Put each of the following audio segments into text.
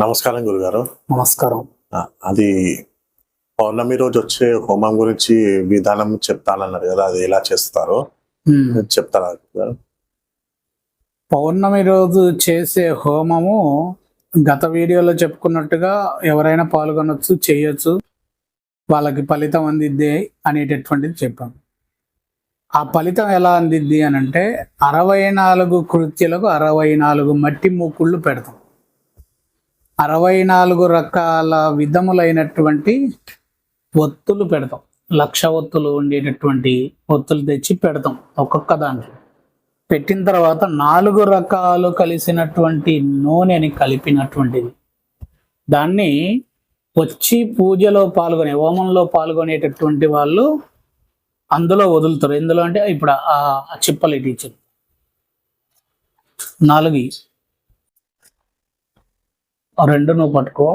నమస్కారం గురుగారు. నమస్కారం. అది పౌర్ణమి రోజు వచ్చే హోమం గురించి విధానం చెప్తానన్నారు కదా అది ఎలా చేస్తారో. చెప్తారా గురుగారు? పౌర్ణమి రోజు చేసే హోమము గత వీడియోలో చెప్పుకున్నట్టుగా ఎవరైనా పాల్గొనొచ్చు చేయొచ్చు. వాళ్ళకి ఫలితం అందిద్ది అనేటటువంటిది చెప్పాం. ఆ ఫలితం ఎలా అందిద్ది అని అంటే అరవై నాలుగు కృత్యులకు అరవై నాలుగు మట్టి మూకుళ్ళు పెడతాం. అరవై నాలుగు రకాల విధములైనటువంటి ఒత్తులు పెడతాం. లక్ష ఒత్తులు ఉండేటటువంటి ఒత్తులు తెచ్చి పెడతాం ఒక్కొక్క దాంట్లో. పెట్టిన తర్వాత నాలుగు రకాలు కలిసినటువంటి నూనెని కలిపినటువంటిది. దాన్ని వచ్చి పూజలో పాల్గొనే హోమంలో పాల్గొనేటటువంటి వాళ్ళు అందులో వదులుతారు. ఎందులో అంటే ఇప్పుడు ఆ ఆ చిప్పలు ఇటు నాలుగు ఆ రెండు నువ్వు పట్టుకో.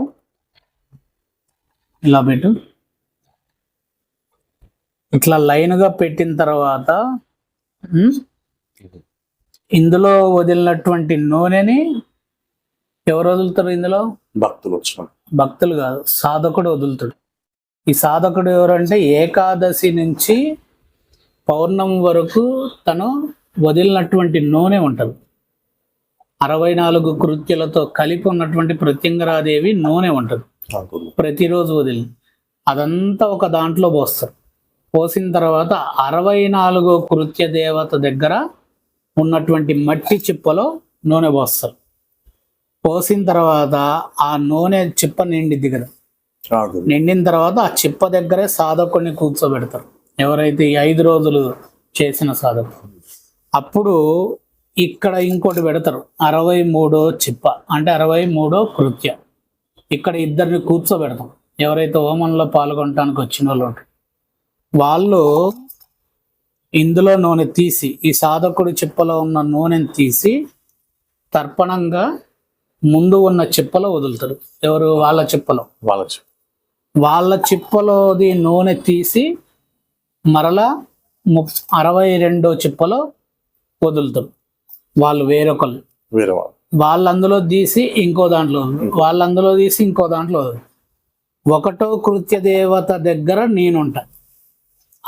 ఇలా పెట్టు. ఇట్లా లైన్గా పెట్టిన తర్వాత ఇందులో వదిలినటువంటి నూనెని ఎవరు వదులుతారు ఇందులో? భక్తులు వచ్చిన భక్తులు కాదు సాధకుడు వదులుతాడు. ఈ సాధకుడు ఎవరంటే ఏకాదశి నుంచి పౌర్ణమి వరకు తను వదిలినటువంటి నూనె ఉంటుంది. అరవై నాలుగు కృత్యులతో కలిపి ఉన్నటువంటి ప్రత్యంగరాదేవి నూనె ఉంటుంది. ప్రతిరోజు వదిలి అదంతా ఒక దాంట్లో పోస్తారు. పోసిన తర్వాత అరవై నాలుగో కృత్య దేవత దగ్గర ఉన్నటువంటి మట్టి చిప్పలో నూనె పోస్తారు. పోసిన తర్వాత ఆ నూనె చిప్ప నిండిద్ది కదా. నిండిన తర్వాత ఆ చిప్ప దగ్గరే సాధకుడిని కూర్చోబెడతారు. ఎవరైతే ఈ ఐదు రోజులు చేసిన సాధకుడు అప్పుడు ఇక్కడ ఇంకోటి పెడతారు. అరవై మూడో చిప్ప. అంటే అరవై మూడో కృత్య. ఇక్కడ ఇద్దరిని కూర్చోబెడతాం. ఎవరైతే హోమంలో పాల్గొనడానికి వచ్చిన వాళ్ళు వాళ్ళు ఇందులో నూనె తీసి ఈ సాధకుడి చిప్పలో ఉన్న నూనెని తీసి తర్పణంగా ముందు ఉన్న చిప్పలో వదులుతారు. ఎవరు? వాళ్ళ చిప్పలో. వాళ్ళ వాళ్ళ చిప్పలోది నూనె తీసి మరలా ము అరవై రెండో చిప్పలో వదులుతారు. వాళ్ళు వేరొకళ్ళు. వేరే వాళ్ళు వాళ్ళు అందులో తీసి ఇంకో దాంట్లో వదులు. వాళ్ళు అందులో తీసి ఇంకో దాంట్లో. ఒకటో కృత్య దేవత దగ్గర నేనుంటా.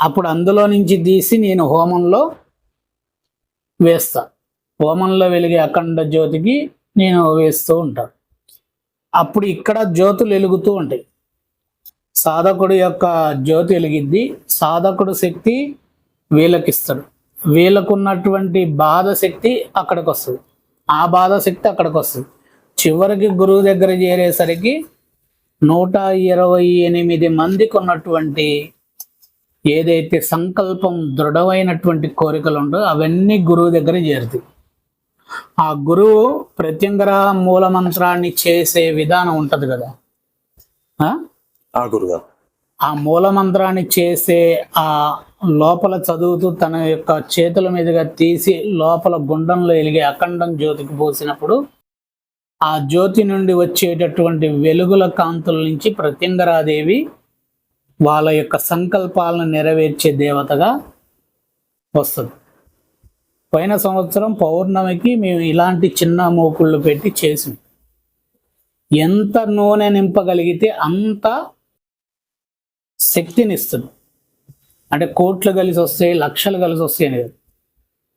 అప్పుడు అందులో నుంచి తీసి నేను హోమంలో వేస్తా. హోమంలో వెలిగే అఖండ జ్యోతికి నేను వేస్తూ ఉంటాను అప్పుడు ఇక్కడ జ్యోతులు వెలుగుతూ ఉంటాయి. సాధకుడు యొక్క జ్యోతి వెలిగిద్ది. సాధకుడు శక్తి వీళ్ళకిస్తాడు. వీళ్ళకున్నటువంటి బాధ శక్తి అక్కడికి వస్తుంది ఆ బాధ శక్తి అక్కడికి వస్తుంది చివరికి గురువు దగ్గర చేరేసరికి నూట ఇరవై ఎనిమిది మందికి ఉన్నటువంటి ఏదైతే సంకల్పం దృఢమైనటువంటి కోరికలు ఉండో అవన్నీ గురువు దగ్గర చేరుతాయి. ఆ గురువు ప్రత్యంగర మూల మంత్రాన్ని చేసే విధానం ఉంటుంది కదా? ఆ? ఆ గురుగారు. ఆ మూలమంత్రాన్ని చేసే ఆ లోపల చదువుతూ తన యొక్క చేతుల మీదుగా తీసి లోపల గుండంలో వెలిగే అఖండం జ్యోతికి పోసినప్పుడు ఆ జ్యోతి నుండి వచ్చేటటువంటి వెలుగుల కాంతుల నుంచి ప్రత్యంగరాదేవి వాళ్ళ యొక్క సంకల్పాలను నెరవేర్చే దేవతగా వస్తుంది. పోయిన సంవత్సరం పౌర్ణమికి మేము ఇలాంటి చిన్న మోకుళ్ళు పెట్టి చేసాం ఎంత నూనె నింపగలిగితే అంత శక్తిని ఇస్తుంది అంటే కోట్లు కలిసి వస్తాయి లక్షలు కలిసి వస్తాయి అనేది.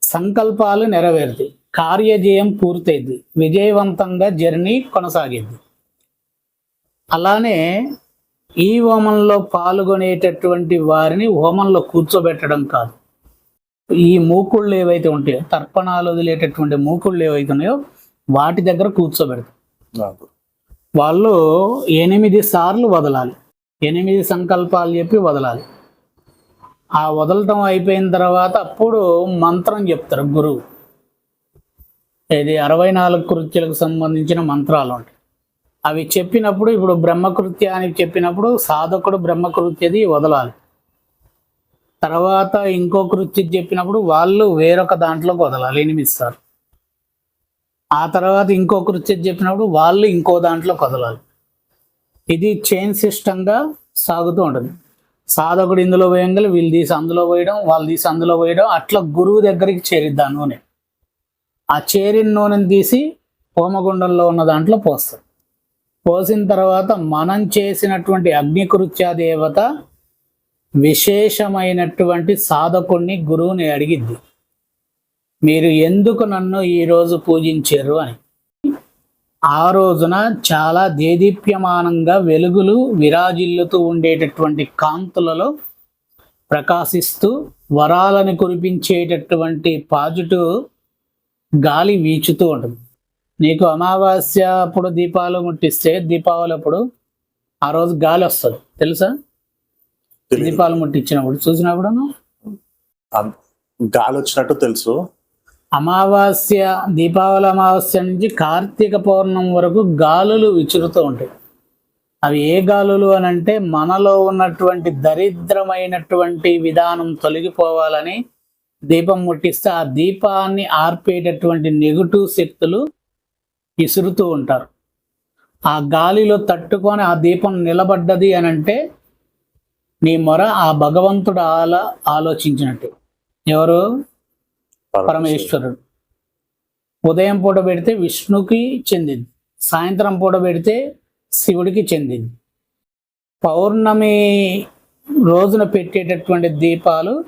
సంకల్పాలు నెరవేరుతాయి. కార్యజయం పూర్తయింది విజయవంతంగా జర్నీ కొనసాగింది అలానే ఈ హోమంలో పాల్గొనేటటువంటి వారిని హోమంలో కూర్చోబెట్టడం కాదు. ఈ మూకుళ్ళు ఏవైతే ఉంటాయో తర్పణాలు వదిలేటటువంటి మూకుళ్ళు ఏవైతే ఉన్నాయో వాటి దగ్గర కూర్చోబెడతాం. వాళ్ళు ఎనిమిది సార్లు వదలాలి. ఎనిమిది సంకల్పాలు చెప్పి వదలాలి. ఆ వదలటం అయిపోయిన తర్వాత అప్పుడు మంత్రం చెప్తారు గురువు. ఇది అరవై నాలుగు కృత్యాలకు సంబంధించిన మంత్రాలు ఉంటాయి అవి చెప్పినప్పుడు ఇప్పుడు బ్రహ్మకృత్యానికి చెప్పినప్పుడు సాధకుడు బ్రహ్మకృత్యది వదలాలి. తర్వాత ఇంకో కృత్యం చెప్పినప్పుడు వాళ్ళు వేరొక దాంట్లోకి వదలాలి ఎనిమిది సార్లు. ఆ తర్వాత ఇంకో కృత్యం చెప్పినప్పుడు వాళ్ళు ఇంకో దాంట్లో కదలాలి ఇది చైన్ సిస్టంగా సాగుతూ ఉంటుంది. సాధకుడు ఇందులో పోయంగా వీళ్ళు తీసి అందులో పోయడం వాళ్ళు తీసి అందులో పోయడం అట్లా గురువు దగ్గరికి చేరిద్ది ఆ నూనె. ఆ చేరిన నూనెని తీసి హోమగుండంలో ఉన్న దాంట్లో పోస్తారు. పోసిన తర్వాత మనం చేసినటువంటి అగ్నికృత్య దేవత విశేషమైనటువంటి సాధకుణ్ణి గురువుని అడిగిద్ది. మీరు ఎందుకు నన్ను ఈరోజు పూజించారు అని. ఆ రోజున చాలా దేదీప్యమానంగా వెలుగులు విరాజిల్లుతూ ఉండేటటువంటి కాంతులలో ప్రకాశిస్తూ వరాలను కురిపించేటటువంటి పాజిటివ్ గాలి వీచుతూ ఉంటుంది. నీకు అమావాస్య అప్పుడు దీపాలు ముట్టిస్తే దీపావళి అప్పుడు ఆ రోజు గాలి వస్తుంది. తెలుసా. దీపాలు ముట్టించినప్పుడు చూసినప్పుడు గాలి వచ్చినట్టు తెలుసు. అమావాస్య దీపావళి అమావాస్య నుంచి కార్తీక పౌర్ణం వరకు గాలులు విచురుతూ ఉంటాయి. అవి ఏ గాలులు అని అంటే మనలో ఉన్నటువంటి దరిద్రమైనటువంటి విధానం తొలగిపోవాలని దీపం ముట్టిస్తే ఆ దీపాన్ని ఆర్పేటటువంటి నెగటివ్ శక్తులు విసురుతూ ఉంటారు. ఆ గాలిలో తట్టుకొని ఆ దీపం నిలబడ్డది అని అంటే నీ మొర ఆ భగవంతుడు ఆల ఆలోచించినట్టు. ఎవరు? పరమేశ్వరుడు. ఉదయం పూట పెడితే విష్ణుకి చెందింది సాయంత్రం పూట పెడితే శివుడికి చెందింది. పౌర్ణమి రోజున పెట్టేటటువంటి దీపాలు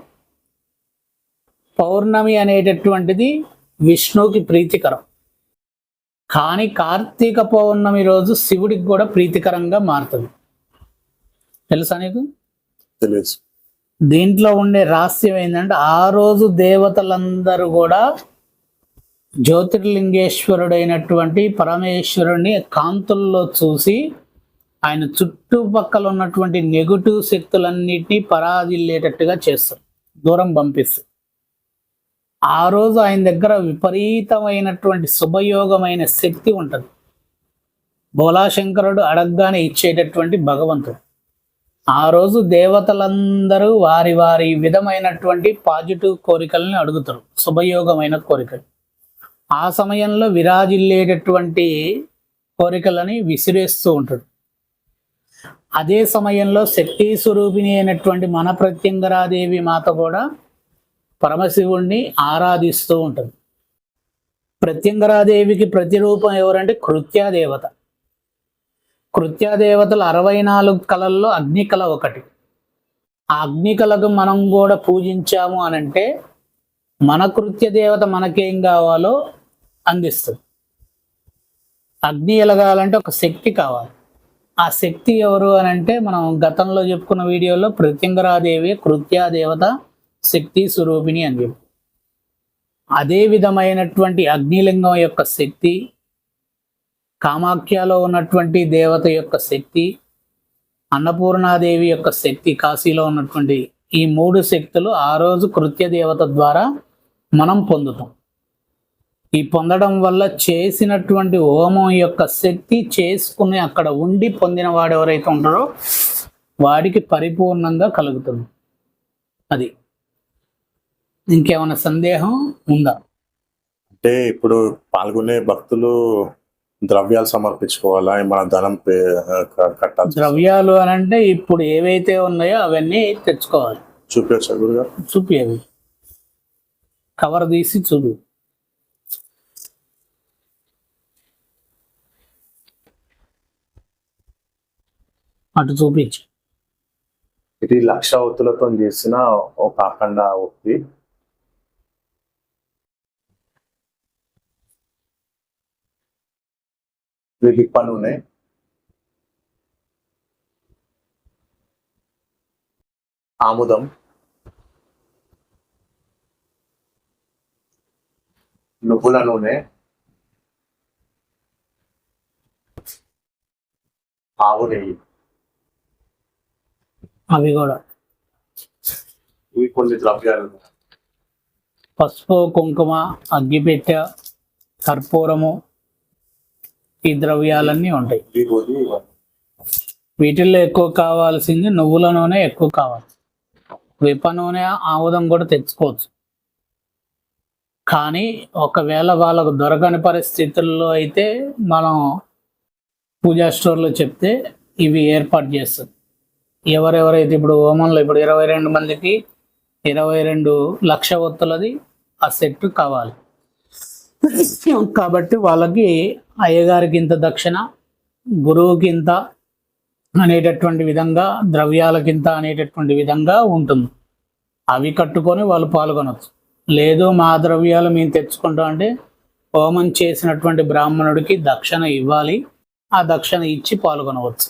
పౌర్ణమి అనేటటువంటిది విష్ణువుకి ప్రీతికరం. కానీ కార్తీక పౌర్ణమి రోజు శివుడికి కూడా ప్రీతికరంగా మారుతుంది. తెలుసా నీకు? తెలుసు. దీంట్లో ఉండే రహస్యం ఏంటంటే ఆ రోజు దేవతలందరూ కూడా జ్యోతిర్లింగేశ్వరుడైనటువంటి పరమేశ్వరుని కాంతుల్లో చూసి ఆయన చుట్టుపక్కల ఉన్నటువంటి నెగటివ్ శక్తులన్నిటినీ పరాదిల్లేటట్టుగా చేస్తారు. దూరం పంపిస్తారు. ఆ రోజు ఆయన దగ్గర విపరీతమైనటువంటి శుభయోగమైన శక్తి ఉంటుంది. బోలాశంకరుడు అడగగానే ఇచ్చేటటువంటి భగవంతుడు. ఆ రోజు దేవతలందరూ వారి వారి విధమైనటువంటి పాజిటివ్ కోరికల్ని అడుగుతారు. శుభయోగమైన కోరికలు. ఆ సమయంలో విరాజిల్లేటటువంటి కోరికలని విసిరేస్తూ ఉంటాడు. అదే సమయంలో శక్తి స్వరూపిణి అయినటువంటి మన ప్రత్యంగరాదేవి మాత కూడా పరమశివుణ్ణి ఆరాధిస్తూ ఉంటుంది ప్రత్యంగరాదేవికి ప్రతిరూపం ఎవరంటే కృత్యాదేవత కృత్యాదేవతలు అరవై నాలుగు కళల్లో అగ్నికళ ఒకటి. ఆ అగ్నికళకు మనం కూడా పూజించాము అని అంటే మన కృత్య దేవత మనకేం కావాలో అందిస్తుంది. అగ్ని ఎలగాలంటే ఒక శక్తి కావాలి. ఆ శక్తి ఎవరు అని అంటే మనం గతంలో చెప్పుకున్న వీడియోలో ప్రత్యంగరాదేవి కృత్యాదేవత శక్తి స్వరూపిణి అని చెప్పి. అదే విధమైనటువంటి అగ్నిలింగం యొక్క శక్తి కామాఖ్యలో ఉన్నటువంటి దేవత యొక్క శక్తి అన్నపూర్ణాదేవి యొక్క శక్తి కాశీలో ఉన్నటువంటి ఈ మూడు శక్తులు ఆ రోజు కృత్య దేవత ద్వారా మనం పొందుతాం. ఈ పొందడం వల్ల చేసినటువంటి హోమం యొక్క శక్తి చేసుకుని అక్కడ ఉండి పొందిన వాడు ఎవరైతే ఉంటారో వాడికి పరిపూర్ణంగా కలుగుతుంది. అది. ఇంకేమైనా సందేహం ఉందా? అంటే ఇప్పుడు పాల్గొనే భక్తులు ద్రవ్యాలు సమర్పించుకోవాలా? మన ధనం పే క- కట్టాల్సి ద్రవ్యాలు అని అంటే ఇప్పుడు ఏవైతే ఉన్నాయో అవన్నీ తెచ్చుకోవాలి. చూపించా గురుగారు? చూపి అవి కవర్ తీసి చూడు. అటు చూపించు. ఇది లక్ష ఒత్తులతో చేసిన ఒక అఖండ ఒత్తి. దిప్ప నూనె ఆముదం నువ్వుల నూనె ఆవు నెయ్యి అవి కూడా ఇవి కొన్ని ద్రవ్యాలు పసుపు కుంకుమ అగ్గిపెట్టె కర్పూరము ఈ ద్రవ్యాలన్నీ ఉంటాయి. వీటిల్లో ఎక్కువ కావాల్సింది నువ్వుల నూనె ఎక్కువ కావాలి. విప్ప నూనె ఆముదం కూడా తెచ్చుకోవచ్చు. కానీ ఒకవేళ వాళ్ళకు దొరకని పరిస్థితుల్లో అయితే మనం పూజా స్టోర్లో చెప్తే ఇవి ఏర్పాటు చేస్తుంది ఎవరెవరైతే ఇప్పుడు హోమంలో ఇప్పుడు ఇరవై రెండు మందికి ఇరవై రెండు లక్ష ఒత్తులది ఆ సెట్ కావాలి. కాబట్టి వాళ్ళకి అయ్యగారికి ఇంత దక్షిణ గురువుకి ఇంత అనేటటువంటి విధంగా ద్రవ్యాలకింత అనేటటువంటి విధంగా ఉంటుంది. అవి కట్టుకొని వాళ్ళు పాల్గొనవచ్చు లేదు మా ద్రవ్యాలు మేము తెచ్చుకుంటాం అంటే హోమం చేసినటువంటి బ్రాహ్మణుడికి దక్షిణ ఇవ్వాలి. ఆ దక్షిణ ఇచ్చి పాల్గొనవచ్చు